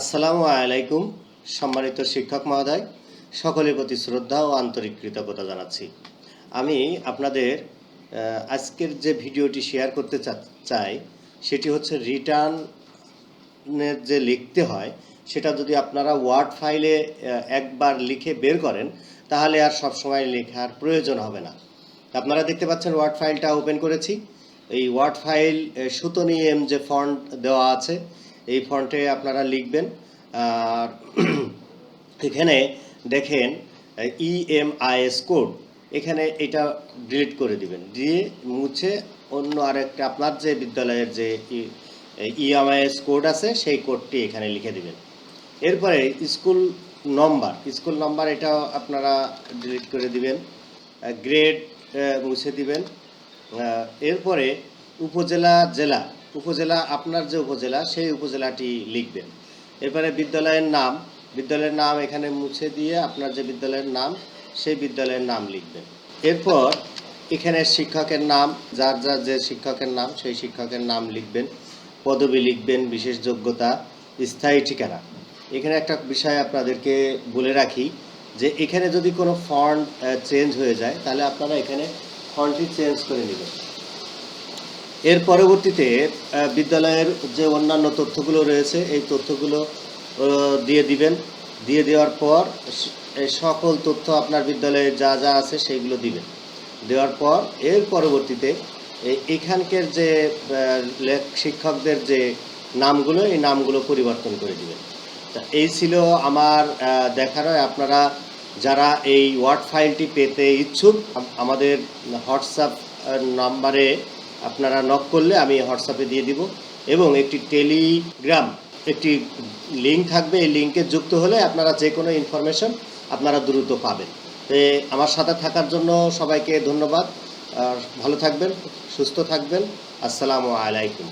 আসসালামু আলাইকুম, সম্মানিত শিক্ষক মহোদয়। সকলের প্রতি শ্রদ্ধা ও আন্তরিক কৃতজ্ঞতা জানাচ্ছি। আমি আপনাদের আজকের যে ভিডিওটি শেয়ার করতে চাই, সেটি হচ্ছে রিটার্নের যে লিখতে হয়, সেটা যদি আপনারা ওয়ার্ড ফাইলে একবার লিখে বের করেন, তাহলে আর সবসময় লেখার প্রয়োজন হবে না। আপনারা দেখতে পাচ্ছেন ওয়ার্ড ফাইলটা ওপেন করেছি। এই ওয়ার্ড ফাইল সুতনি এম যে ফন্ট দেওয়া আছে। এই ফন্টে আপনারা লিখবেন, আর এখানে দেখেন ইএমআইএস কোড এখানে এটা ডিলিট করে দিবেন। দিয়ে মুছে অন্য আরেকটা আপনার যে বিদ্যালয়ের যে ইএমআইএস কোড আছে, সেই কোডটি এখানে লিখে দিবেন। এরপরে স্কুল নম্বর স্কুল নম্বর এটা আপনারা ডিলিট করে দিবেন গ্রেড মুছে দিবেন। এরপরে উপজেলা, জেলা উপজেলা, আপনার যে উপজেলা, সেই উপজেলাটি লিখবেন। এরপরে বিদ্যালয়ের নাম বিদ্যালয়ের নাম এখানে মুছে দিয়ে আপনার যে বিদ্যালয়ের নাম, সেই বিদ্যালয়ের নাম লিখবেন। এরপর এখানে শিক্ষকের নাম, যার যার যে শিক্ষকের নাম, সেই শিক্ষকের নাম লিখবেন। পদবি লিখবেন, বিশেষ যোগ্যতা, স্থায়ী ঠিকানা। এখানে একটা বিষয় আপনাদেরকে বলে রাখি যে, এখানে যদি কোনো ফন্ট চেঞ্জ হয়ে যায়, তাহলে আপনারা এখানে ফন্টটি চেঞ্জ করে নেবেন। এর পরবর্তীতে বিদ্যালয়ের যে অন্যান্য তথ্যগুলো রয়েছে, এই তথ্যগুলো দিয়ে দিবেন। দিয়ে দেওয়ার পর সকল তথ্য আপনার বিদ্যালয়ে যা যা আছে সেইগুলো দিবেন। দেওয়ার পর, এর পরবর্তীতে এখানকার যে শিক্ষকদের যে নামগুলো, এই নামগুলো পরিবর্তন করে দিবেন। তা এই ছিল আমার দেখানো আপনারা যারা এই ওয়ার্ড ফাইলটি পেতে ইচ্ছুক আমাদের হোয়াটসঅ্যাপ নাম্বারে আপনারা নক করলে আমি হোয়াটসঅ্যাপে দিয়ে দিব। এবং একটি টেলিগ্রাম একটি লিঙ্ক থাকবে। এই লিঙ্কে যুক্ত হলে আপনারা যে কোনো ইনফরমেশন আপনারা দ্রুত পাবেন। তো আমার সাথে থাকার জন্য সবাইকে ধন্যবাদ। আর ভালো থাকবেন, সুস্থ থাকবেন। আসসালামু আলাইকুম।